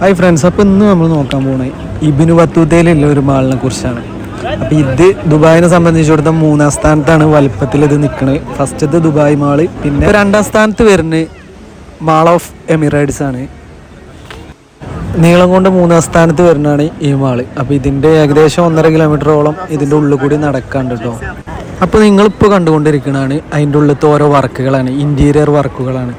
Hi friends അപ്പോൾ ഇന്ന് നമ്മൾ നോക്കാൻ പോകുന്നത് ഇബിനു ബത്തൂത്തയിലുള്ള ഒരു മാളിനെ കുറിച്ചാണ്. അപ്പോൾ ഇത് ദുബായിനെ സംബന്ധിച്ചിടത്തോളം മൂന്നാം സ്ഥാനത്താണ് വലുപ്പത്തിൽ ഇത് നിൽക്കുന്നത് ഫസ്റ്റത്തെ ദുബായ് മാൾ പിന്നെ രണ്ടാം സ്ഥാനത്ത് വരുന്നത് മാൾ ഓഫ് എമിറേറ്റ്സ് ആണ്. നീളം കൊണ്ട് മൂന്നാം സ്ഥാനത്ത് വരുന്നതാണ് ഈ മാൾ. അപ്പോൾ ഇതിന്റെ ഏകദേശം ഒന്നര കിലോമീറ്ററോളം ഇതിന്റെ ഉള്ളിൽ കൂടി നടക്കാണ്ട് കേട്ടോ അപ്പോൾ നിങ്ങളിപ്പോൾ കണ്ടുകൊണ്ടിരിക്കുന്നതാണ് അതിന്റെ ഉള്ളിലത്തെ ഓരോ വർക്കുകളാണ് ഇന്റീരിയർ വർക്കുകളാണ്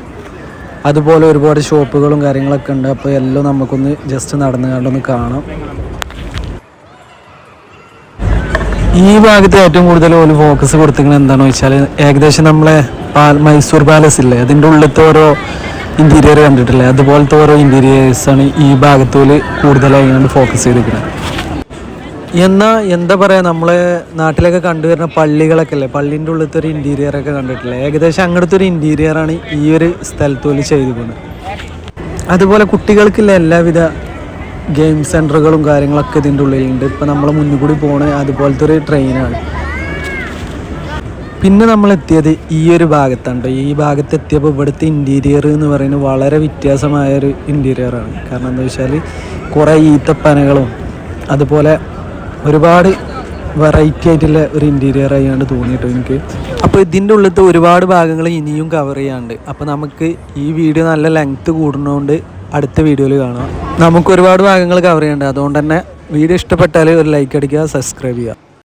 അതുപോലെ ഒരുപാട് ഷോപ്പുകളും കാര്യങ്ങളൊക്കെ ഉണ്ട്. അപ്പോൾ എല്ലാം നമുക്കൊന്ന് ജസ്റ്റ് നടന്നു കണ്ടൊന്ന് കാണാം. ഈ ഭാഗത്ത് ഏറ്റവും കൂടുതൽ ഒരു ഫോക്കസ് കൊടുത്തിരിക്കുന്നത് എന്താണെന്ന് വെച്ചാൽ ഏകദേശം നമ്മളെ പാൽ മൈസൂർ പാലസ് ഇല്ലേ? അതിന്റെ ഉള്ളിലത്തെ ഓരോ ഇന്റീരിയർ കണ്ടിട്ടില്ലേ? അതുപോലത്തെ ഓരോ ഇന്റീരിയേഴ്സാണ് ഈ ഭാഗത്തോൽ കൂടുതലായി ഫോക്കസ് ചെയ്തിരിക്കുന്നത്. എന്നാൽ എന്താ പറയാ നമ്മളെ നാട്ടിലൊക്കെ കണ്ടുവരുന്ന പള്ളികളൊക്കെ അല്ലേ? പള്ളീന്റെ ഉള്ളിലത്തെ ഒരു ഇന്റീരിയർ ഒക്കെ കണ്ടിട്ടില്ലേ? ഏകദേശം അങ്ങനത്തെ ഒരു ഇന്റീരിയറാണ് ഈ ഒരു സ്ഥലത്തോൽ ചെയ്തിരിക്കുന്നത് അതുപോലെ കുട്ടികൾക്കുള്ള എല്ലാവിധ ഗെയിം സെന്ററുകളും കാര്യങ്ങളൊക്കെ ഇതിന്റെ ഉള്ളിലുണ്ട്. ഇപ്പം നമ്മൾ മുന്നിൽ കൂടി പോണ അതുപോലത്തെ ഒരു ട്രെയിനാണ് പിന്നെ നമ്മൾ എത്തിയത് ഈ ഒരു ഭാഗത്താണ് ട്ടോ. ഈ ഭാഗത്ത് എത്തിയപ്പോൾ ഇവിടുത്തെ ഇന്റീരിയർ എന്ന് പറയുന്നത് വളരെ വ്യത്യാസമായൊരു ഇന്റീരിയറാണ് കാരണം എന്താ വെച്ചാൽ കുറേ ഈത്തപ്പനകളും അതുപോലെ ഒരുപാട് വെറൈറ്റി ആയിട്ടുള്ള ഒരു ഇന്റീരിയർ ആയാണ് തോന്നിയിട്ടോ എനിക്ക്. അപ്പോൾ ഇതിന്റെ ഉള്ളിലത്തെ ഒരുപാട് ഭാഗങ്ങൾ ഇനിയും കവർ ചെയ്യാണ്ട് അപ്പോൾ നമുക്ക് ഈ വീഡിയോ നല്ല ലെങ്ത് കൂടുന്നതുകൊണ്ട് അടുത്ത വീഡിയോയിൽ കാണാം. നമുക്ക് ഒരുപാട് ഭാഗങ്ങൾ കവർ ചെയ്യണ്ട അതുകൊണ്ട് തന്നെ വീഡിയോ ഇഷ്ടപ്പെട്ടാൽ ഒരു ലൈക്ക് അടിക്കുക സബ്സ്ക്രൈബ് ചെയ്യുക.